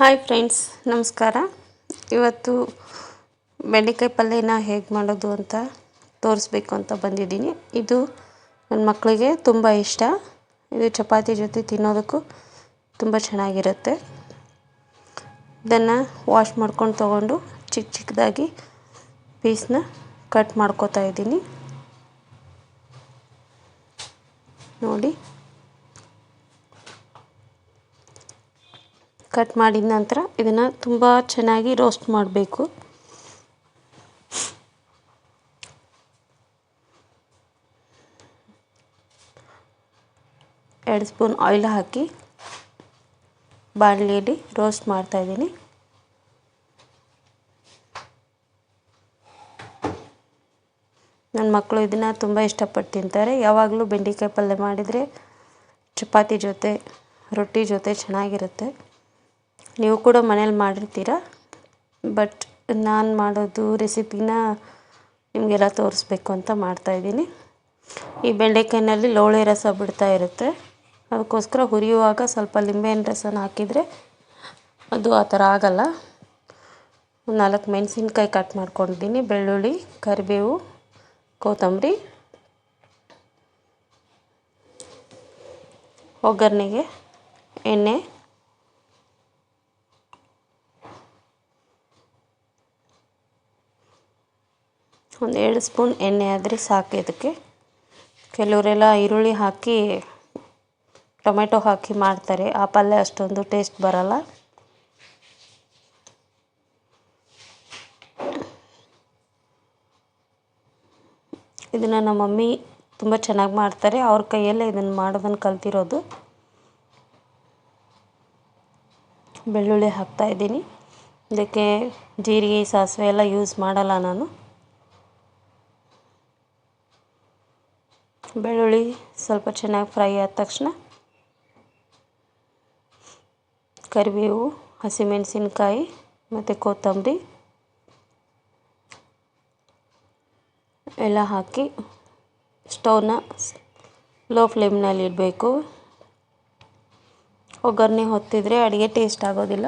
Hi friends ನಮಸ್ಕಾರ. ಇವತ್ತು ಬೆಂಡೆಕಾಯಿ ಪಲ್ಯನ ಹೇಗೆ ಮಾಡೋದು ಅಂತ ತೋರಿಸ್ಬೇಕು ಅಂತ ಬಂದಿದ್ದೀನಿ. ಇದು ನನ್ನ ಮಕ್ಕಳಿಗೆ ತುಂಬ ಇಷ್ಟ. ಇದು ಚಪಾತಿ ಜೊತೆ ತಿನ್ನೋದಕ್ಕೂ ತುಂಬ ಚೆನ್ನಾಗಿರುತ್ತೆ. ಇದನ್ನು ವಾಶ್ ಮಾಡ್ಕೊಂಡು ತೊಗೊಂಡು ಚಿಕ್ಕ ಚಿಕ್ಕದಾಗಿ ಪೀಸ್ನ ಕಟ್ ಮಾಡ್ಕೋತಾ ಇದ್ದೀನಿ. ನೋಡಿ. ಕಟ್ ಮಾಡಿದ ನಂತರ ಇದನ್ನು ತುಂಬ ಚೆನ್ನಾಗಿ ರೋಸ್ಟ್ ಮಾಡಬೇಕು. ಎರಡು ಸ್ಪೂನ್ ಆಯಿಲ್ ಹಾಕಿ ಬಾಣಲಿಯಲ್ಲಿ ರೋಸ್ಟ್ ಮಾಡ್ತಾಯಿದ್ದೀನಿ ನನ್ನ ಮಕ್ಕಳು ಇದನ್ನು ತುಂಬ ಇಷ್ಟಪಟ್ಟು ತಿಂತಾರೆ. ಯಾವಾಗಲೂ ಬೆಂಡೆಕಾಯಿ ಪಲ್ಯ ಮಾಡಿದರೆ ಚಪಾತಿ ಜೊತೆ, ರೊಟ್ಟಿ ಜೊತೆ ಚೆನ್ನಾಗಿರುತ್ತೆ. ನೀವು ಕೂಡ ಮನೇಲಿ ಮಾಡಿರ್ತೀರ? ಬಟ್ ನಾನು ಮಾಡೋದು ರೆಸಿಪಿನ ನಿಮಗೆಲ್ಲ ತೋರಿಸ್ಬೇಕು ಅಂತ ಮಾಡ್ತಾಯಿದ್ದೀನಿ ಈ ಬೆಂಡೆಕಾಯಿನಲ್ಲಿ ಲೋಳೆ ರಸ ಬಿಡ್ತಾ ಇರುತ್ತೆ. ಅದಕ್ಕೋಸ್ಕರ ಹುರಿಯುವಾಗ ಸ್ವಲ್ಪ ಲಿಂಬೆಹಣ್ಣು ರಸನ ಹಾಕಿದರೆ ಅದು ಆ ಥರ ಆಗಲ್ಲ. ನಾಲ್ಕು ಮೆಣಸಿನ್ಕಾಯಿ ಕಟ್ ಮಾಡ್ಕೊಂಡಿದ್ದೀನಿ. ಬೆಳ್ಳುಳ್ಳಿ, ಕರಿಬೇವು, ಕೊತ್ತಂಬರಿ, ಒಗ್ಗರಣೆಗೆ, ಎಣ್ಣೆ ಒಂದು ಎರಡು ಸ್ಪೂನ್ ಎಣ್ಣೆ ಆದರೆ ಸಾಕು ಇದಕ್ಕೆ ಕೆಲವರೆಲ್ಲ ಈರುಳ್ಳಿ ಹಾಕಿ, ಟೊಮೆಟೊ ಹಾಕಿ ಮಾಡ್ತಾರೆ. ಆ ಪಲ್ಯ ಅಷ್ಟೊಂದು ಟೇಸ್ಟ್ ಬರಲ್ಲ. ಇದನ್ನು ನಮ್ಮ ಮಮ್ಮಿ ತುಂಬ ಚೆನ್ನಾಗಿ ಮಾಡ್ತಾರೆ. ಅವ್ರ ಕೈಯಲ್ಲೇ ಇದನ್ನು ಮಾಡೋದನ್ನು ಕಲ್ತಿರೋದು. ಬೆಳ್ಳುಳ್ಳಿ ಹಾಕ್ತಾಯಿದ್ದೀನಿ ಇದಕ್ಕೆ ಜೀರಿಗೆ, ಸಾಸಿವೆ ಎಲ್ಲ ಯೂಸ್ ಮಾಡಲ್ಲ ನಾನು. ಬೆಳ್ಳುಳ್ಳಿ ಸ್ವಲ್ಪ ಚೆನ್ನಾಗಿ ಫ್ರೈ ಆದ ತಕ್ಷಣ ಕರಿಬೇವು, ಹಸಿಮೆಣಸಿನ್ಕಾಯಿ ಮತ್ತು ಕೊತ್ತಂಬರಿ ಎಲ್ಲ ಹಾಕಿ ಸ್ಟೌವ್ನ ಲೋ ಫ್ಲೇಮ್ನಲ್ಲಿ ಇಡಬೇಕು ಒಗ್ಗರಣೆ ಹೊತ್ತಿದ್ರೆ ಅಡುಗೆ ಟೇಸ್ಟ್ ಆಗೋದಿಲ್ಲ.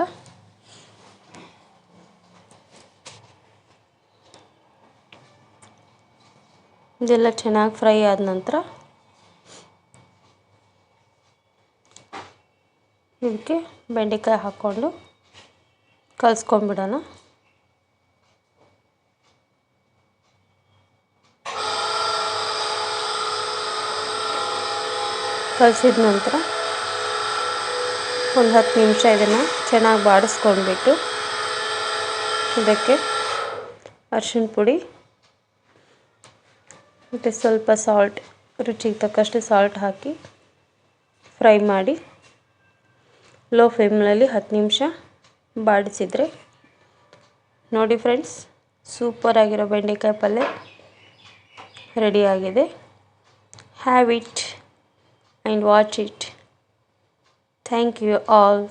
ಇದೆಲ್ಲ ಚೆನ್ನಾಗಿ ಫ್ರೈ ಆದ ನಂತರ ಇದಕ್ಕೆ ಬೆಂಡೆಕಾಯಿ ಹಾಕ್ಕೊಂಡು ಕಲಸ್ಕೊಂಬಿಡೋಣ. ಕಲಸಿದ ನಂತರ ಒಂದು ಹತ್ತು ನಿಮಿಷ ಇದನ್ನು ಚೆನ್ನಾಗಿ ಬಾಡಿಸ್ಕೊಂಡ್ಬಿಟ್ಟು ಇದಕ್ಕೆ ಅರ್ಶಿನ ಪುಡಿ ಮತ್ತು ಸ್ವಲ್ಪ ಸಾಲ್ಟ್ ರುಚಿಗೆ ತಕ್ಕಷ್ಟು ಸಾಲ್ಟ್ ಹಾಕಿ ಫ್ರೈ ಮಾಡಿ ಲೋ ಫ್ಲೇಮ್ನಲ್ಲಿ ಹತ್ತು ನಿಮಿಷ ಬಾಡಿಸಿದರೆ ನೋಡಿ ಫ್ರೆಂಡ್ಸ್ ಸೂಪರಾಗಿರೋ ಬೆಂಡೆಕಾಯಿ ಪಲ್ಯ ರೆಡಿಯಾಗಿದೆ have it and watch it thank you all